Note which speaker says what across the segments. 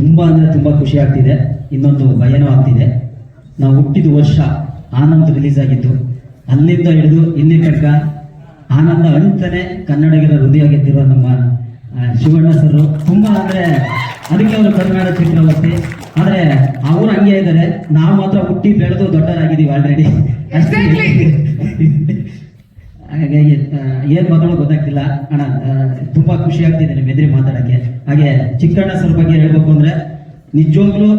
Speaker 1: ತುಂಬಾ ಅಂದ್ರೆ ತುಂಬಾ ಖುಷಿ ಆಗ್ತಿದೆ. ಇನ್ನೊಂದು ಭಯನೂ ಆಗ್ತಿದೆ. ನಾವು ಹುಟ್ಟಿದ ವರ್ಷ ಆನಂದ್ ರಿಲೀಸ್ ಆಗಿತ್ತು ಅಲ್ಲಿಂದ ಹಿಡಿದು ಇಲ್ಲಿ ತನಕ ಆನಂದ ಅಂತಾನೆ ಕನ್ನಡಿಗರ ಹೃದಯ ಗೆದ್ದಿರೋ ನಮ್ಮ ಶಿವಣ್ಣ ಸರ್ ತುಂಬಾ ಅಂದ್ರೆ ಅದಕ್ಕೆ ಅವರು ಕನ್ನಡ ಚಿತ್ರವರ್ತಿ. ಆದರೆ ಅವರು ಹಂಗೆ ಇದ್ದಾರೆ. ನಾವು ಮಾತ್ರ ಹುಟ್ಟಿ ಬೆಳೆದು ದೊಡ್ಡರಾಗಿದ್ದೀವಿ ಆಲ್ರೆಡಿ ಹಾಗಾಗಿ ಏನು ಮಾತಾಡೋ ಗೊತ್ತಾಗ್ತಿಲ್ಲ. ಅಣ್ಣ ತುಂಬಾ ಖುಷಿ ಆಗ್ತಿದೆ ನಿಮ್ಮ ಎದುರಿ ಮಾತಾಡಕ್ಕೆ. ಹಾಗೆ, ಚಿಕ್ಕಣ್ಣ ಸರ್ ಬಗ್ಗೆ ಹೇಳ್ಬೇಕು ಅಂದ್ರೆ, ನಿಜವಾಗ್ಲೂ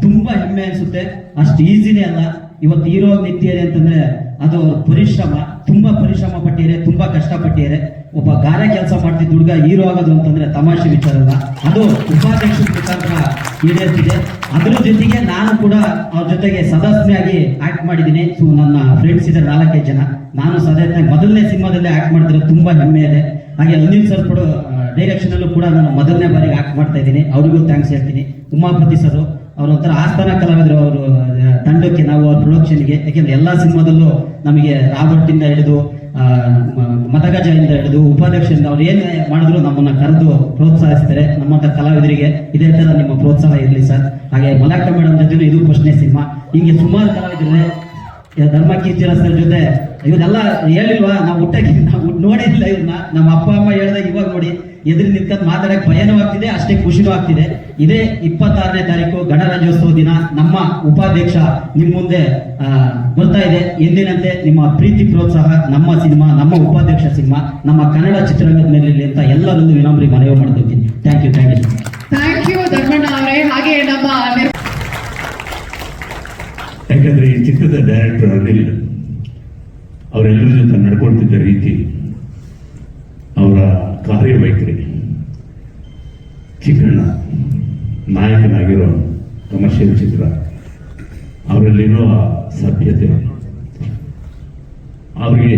Speaker 1: ತುಂಬಾ ಹೆಮ್ಮೆ ಅನ್ಸುತ್ತೆ. ಅಷ್ಟು ಈಸಿನೇ ಅಲ್ಲ. ಇವತ್ತು ಹೀರೋ ನಿಂತಿದ್ದಾರೆ ಅಂತಂದ್ರೆ, ಅದು ಪರಿಶ್ರಮ, ತುಂಬಾ ಪರಿಶ್ರಮ ಪಟ್ಟಿದ್ದಾರೆ ತುಂಬಾ ಕಷ್ಟಪಟ್ಟಿದ್ದಾರೆ ಒಬ್ಬ ಗಾರೆ ಕೆಲಸ ಮಾಡ್ತಿದ್ದ ಹುಡುಗ ಹೀರೋ ಆಗೋದು ಅಂತಂದ್ರೆ ತಮಾಷೆ ವಿಚಾರ ಅದು ಉಪಾಧ್ಯಕ್ಷರ ಮುಖಾಂತರ ಈಡೇರ್ತಿದೆ. ಅದ್ರ ಜೊತೆಗೆ ನಾನು ಕೂಡ ಅವ್ರ ಜೊತೆಗೆ ಸದಸ್ಯಾಗಿ ಆಕ್ಟ್ ಮಾಡಿದ್ದೀನಿ. ಸೊ ನನ್ನ ಫ್ರೆಂಡ್ಸ್ ಇದ್ದಾರೆ ನಾಲ್ಕೈದು ಜನ. ನಾನು ಸದಸ್ಯ ಮೊದಲನೇ ಸಿನಿಮಾದಲ್ಲಿ ಆಕ್ಟ್ ಮಾಡ್ತಿರೋ ತುಂಬಾ ಹೆಮ್ಮೆ ಇದೆ. ಹಾಗೆ ಅನಿಲ್ ಸರ್ ಕೂಡ ಡೈರೆಕ್ಷನ್ ಅಲ್ಲೂ ಕೂಡ ನಾನು ಮೊದಲನೇ ಬಾರಿಗೆ ಆಕ್ಟ್ ಮಾಡ್ತಾ ಇದ್ದೀನಿ. ಅವರಿಗೂ ಥ್ಯಾಂಕ್ಸ್ ಹೇಳ್ತೀನಿ. ಉಮಾಪತಿ ಸರ್ ಅವ್ರ ಒಂಥರ ಆಸ್ಥಾನ ಕಲಾವಿದರು ಅವರು ತಂಡಕ್ಕೆ, ನಾವು ಅವ್ರ ಪ್ರೊಡಕ್ಷನ್ಗೆ ಯಾಕೆಂದ್ರೆ ಎಲ್ಲಾ ಸಿನಿಮಾದಲ್ಲೂ ನಮಗೆ ರಾಬರ್ಟಿಂದ ಹಿಡಿದು ಆ, ಮ- ಮತಗಜದಿಂದ ಹಿಡಿದು ಉಪಾಧ್ಯಕ್ಷರಿಂದ ಅವ್ರು ಏನ್ ಮಾಡಿದ್ರು ನಮ್ಮನ್ನ ಕರೆದು ಪ್ರೋತ್ಸಾಹಿಸ್ತಾರೆ. ನಮ್ಮಂತ ಕಲಾವಿದರಿಗೆ ಇದೇ ತರ ನಿಮ್ಮ ಪ್ರೋತ್ಸಾಹ ಇರಲಿ ಸರ್. ಹಾಗೆ ಮಲಾಕ ಮೇಡಮ್ ಜೊತೆ ಇದು ಪ್ರಶ್ನೆ ಸಿನಿಮಾ. ಹಿಂಗೆ ಸುಮಾರು ಕಲಾವಿದರೆ ಧರ್ಮ ಕೀರ್ತಿರಸ್ತರ ಜೊತೆ ಇವನ್ನೆಲ್ಲ ಹೇಳಿಲ್ವಾ? ನಾವು ಹುಟ್ಟಕ್ಕೆ ನಾವು ನೋಡಿಲ್ಲ ಇವ್ರನ್ನ ನಮ್ಮ ಅಪ್ಪ, ಅಮ್ಮ ಹೇಳ್ದಾಗ ಇವಾಗ ನೋಡಿ, ಎದುರು ನಿಂತ್ಕೊಂಡು ಮಾತಾಡಕ್ಕೆ ಭಯನೂ ಆಗ್ತಿದೆ, ಅಷ್ಟೇ ಖುಷಿನೂ ಆಗ್ತಿದೆ. ಇದೇ ಇಪ್ಪತ್ತಾರನೇ ತಾರೀಕು ಗಣರಾಜ್ಯೋತ್ಸವ ದಿನ, ನಮ್ಮ ಉಪಾಧ್ಯಕ್ಷ ನಿಮ್ ಮುಂದೆ ಬರ್ತಾ ಇದೆ. ಎಂದಿನಂತೆ ನಿಮ್ಮ ಪ್ರೀತಿ ಪ್ರೋತ್ಸಾಹ, ನಮ್ಮ ಸಿನಿಮಾ, ನಮ್ಮ ಉಪಾಧ್ಯಕ್ಷ ಸಿನಿಮಾ, ನಮ್ಮ ಕನ್ನಡ ಚಿತ್ರರಂಗದ ಮೇಲೆ ಅಂತ ಎಲ್ಲರೊಂದು ವಿನಮ್ರಿ ಮನವಿ ಮಾಡ್ಕೊತೀನಿ. Thank you thank you
Speaker 2: thank you Dharmanna ಅವರೇ. ಹಾಗೆ ನಮ್ಮ
Speaker 3: ಯಾಕಂದ್ರೆ ಈ ಚಿತ್ರದ ಡೈರೆಕ್ಟರ್ ಅನಿಲ್ ಅವರೆಲ್ಲರ ಜೊತೆ ನಡ್ಕೊಳ್ತಿದ್ದ ರೀತಿ ಅವರ ಕಾರ್ಯವೈಖರಿ ಚಿಕ್ಕಣ್ಣ ನಾಯಕನಾಗಿರೋ ಕಮರ್ಷಿಯಲ್ ಚಿತ್ರ, ಅವರಲ್ಲಿರೋ ಸಭ್ಯತೆ. ಅವ್ರಿಗೆ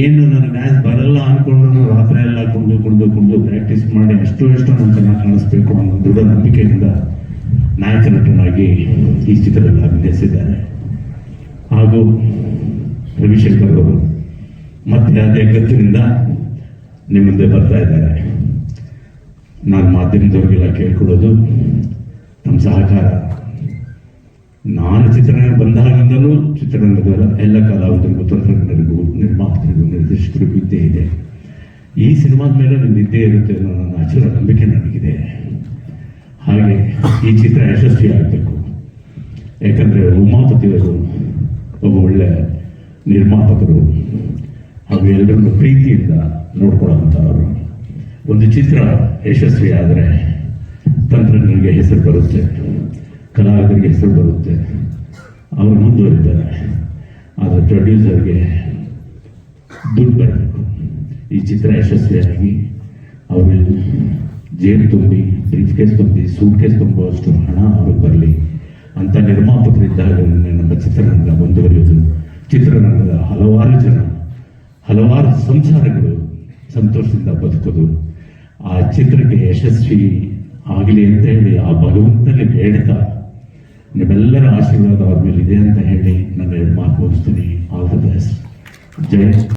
Speaker 3: ಏನು ನನ್ನ ಡ್ಯಾನ್ಸ್ ಬರಲ್ಲ ಅನ್ಕೊಂಡು ರಾತ್ರಿ ಎಲ್ಲ ಕುಂದು ಕುಂದು ಕುಂದು ಪ್ರಾಕ್ಟೀಸ್ ಮಾಡಿ ಅಷ್ಟು ಎಷ್ಟು ನಾನು ಚೆನ್ನಾಗಿ ಕಾಣಿಸ್ಬೇಕು ಅನ್ನೋ ದೃಢ ನಂಬಿಕೆಯಿಂದ ನಾಯಕ ನಟನಾಗಿ ಈ ಚಿತ್ರದಲ್ಲಿ ಅಭಿನಯಿಸಿದ್ದಾರೆ ಹಾಗೂ ರವಿಶಂಕರ್ ಅವರು ಮತ್ತೆ ಅದೇ ಗತ್ತಿನಿಂದ ನಿಮ್ಮ ಮುಂದೆ ಬರ್ತಾ ಇದ್ದಾರೆ. ನಾನು ಮಾಧ್ಯಮದವ್ರಿಗೆಲ್ಲ ಕೇಳ್ಕೊಡೋದು, ನಮ್ಮ ಸಹಕಾರ. ನಾನು ಚಿತ್ರರಂಗ ಬಂದಾಗಿಂದಲೂ ಚಿತ್ರರಂಗದ ಎಲ್ಲ ಕಲಾವಿದರಿಗೂ ತಂತ್ರಜ್ಞರಿಗೂ, ನಿರ್ಮಾಪಕರಿಗೂ, ನಿರ್ದೇಶಕರಿಗೂ ಇದ್ದೇ ಇದೆ. ಈ ಸಿನಿಮಾದ ಮೇಲೆ ನಿಮ್ದು ಇದ್ದೇ ಇರುತ್ತೆ ಅನ್ನೋ ನನ್ನ ಅಚಲ ನಂಬಿಕೆ ನನಗಿದೆ. ಹಾಗೆ ಈ ಚಿತ್ರ ಯಶಸ್ವಿ ಆಗಬೇಕು. ಯಾಕಂದ್ರೆ ಉಮಾಪತಿಯವರು ಒಬ್ಬ ಒಳ್ಳೆ ನಿರ್ಮಾಪಕರು ಹಾಗೂ ಎಲ್ಲರನ್ನು ಪ್ರೀತಿಯಿಂದ ನೋಡ್ಕೊಳ್ಳುವಂಥವರು. ಒಂದು ಚಿತ್ರ ಯಶಸ್ವಿ ಆದರೆ ತಂತ್ರಜ್ಞರಿಗೆ ಹೆಸರು ಬರುತ್ತೆ, ಕಲಾವಿದರಿಗೆ ಹೆಸರು ಬರುತ್ತೆ. ಅವರು ಮುಂದುವರಿತಾರೆ ಆದರೆ ಪ್ರೊಡ್ಯೂಸರ್ಗೆ ದುಡ್ಡು ಬರಬೇಕು. ಈ ಚಿತ್ರ ಯಶಸ್ವಿಯಾಗಿ ಅವರು ಜೇಬು ತುಂಬಿ ಬ್ರೀಫ್ ಕೇಸ್ ತುಂಬಿ ಸೂಟ್ ಕೇಸ್ ತುಂಬುವಷ್ಟು ಹಣ ಅವ್ರಿಗೆ ಬರಲಿ ಅಂತ ನಿರ್ಮಾಪಕರಿದ್ದಾಗ ನಮ್ಮ ಚಿತ್ರರಂಗ ಮುಂದುವರಿಯೋದು ಚಿತ್ರರಂಗದ ಹಲವಾರು ಜನ, ಹಲವಾರು ಸಂಸಾರಗಳು ಸಂತೋಷದಿಂದ ಬದುಕೋದು. ಆ ಚಿತ್ರಕ್ಕೆ ಯಶಸ್ವಿ ಆಗಲಿ ಅಂತ ಹೇಳಿ, ಆ ಭಗವಂತನಲ್ಲಿ ಬೇಡ್ತಾ ನಿಮ್ಮೆಲ್ಲರ ಆಶೀರ್ವಾದ ಅವ್ರ ಮೇಲೆ ಇದೆ ಅಂತ ಹೇಳಿ ನನ್ನ ಮಾತು ಮುಗಿಸ್ತೀನಿ ಆಲ್ ದ ಬೆಸ್ಟ್ ಜೈ